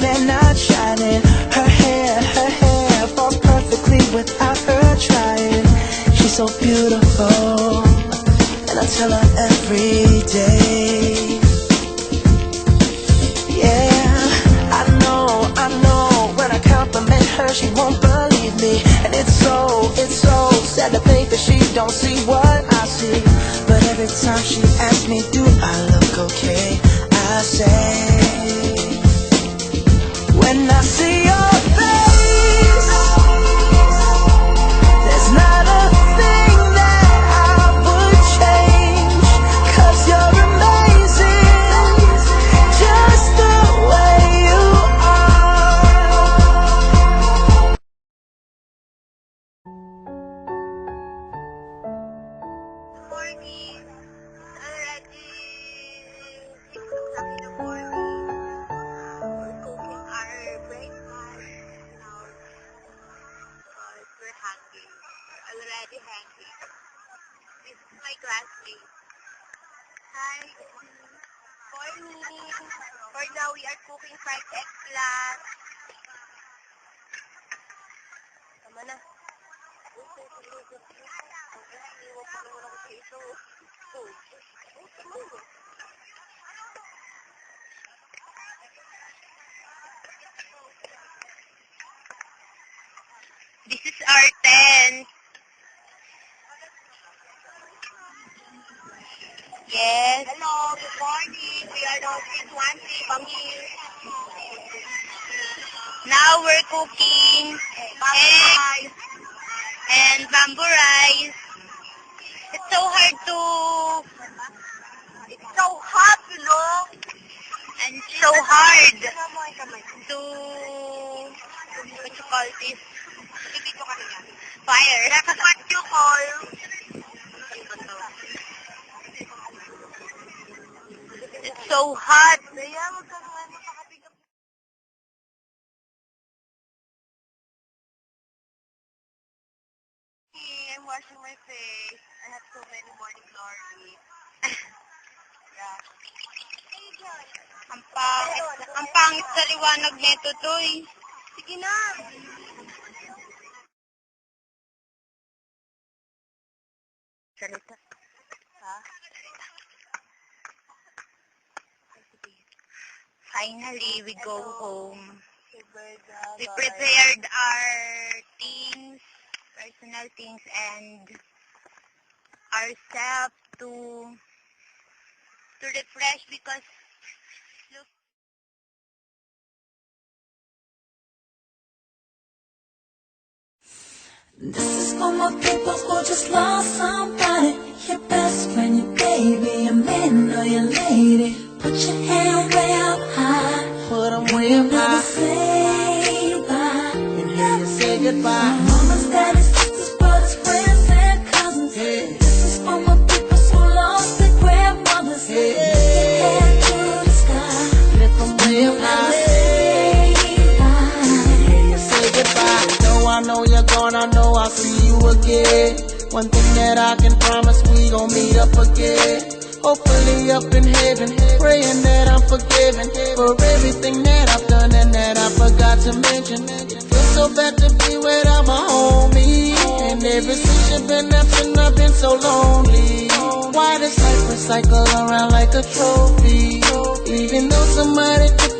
they're not shining. Her hair, her hair falls perfectly without her trying. She's so beautiful, and I tell her every day. Yeah, I know, I know. When I compliment her, she won't believe me, and it's so, it's so sad to think that she don't see what I see. But every time she asks me, do I look okay? I say, classmate. Hi. Morning. For now, we are cooking fried eggplant. Tama na. This is our tent. Yes. Hello, good morning. We are in Swansea, Bangil. Now we're cooking egg and bamboo rice. It's so hard to... It's so hot, you know? And so hard to... What you call this? Fire. That's what you call... so hot. I'm washing my face. I have so many morning glories. yeah. Ang pangit, ang pangit sa liwanag nito, Toy. Sige na. Salita. Ha? Finally, we go home. We prepared our things, personal things, and ourselves to to refresh because look, This is for my people who just lost somebody. Your best friend, your baby, your man or your lady. Put your hand way up high. Put 'em way up Never high say bye. and hear you say goodbye. Mamas, daddies, sisters, brothers, friends, and cousins. Yeah. This is for my people who lost their grandmothers. Yeah. Head to the sky. Lift 'em way up Never high. say bye. hear you say goodbye. Know I know you're gone, I know I'll see you again. One thing that I can promise, we gon' meet up again. Hopefully up in heaven, praying that I'm forgiven for everything that I've done and that I forgot to mention. It feels so bad to be without my homie. And ever since you've been absent, I've been so lonely. Why does life recycle around like a trophy? Even though somebody took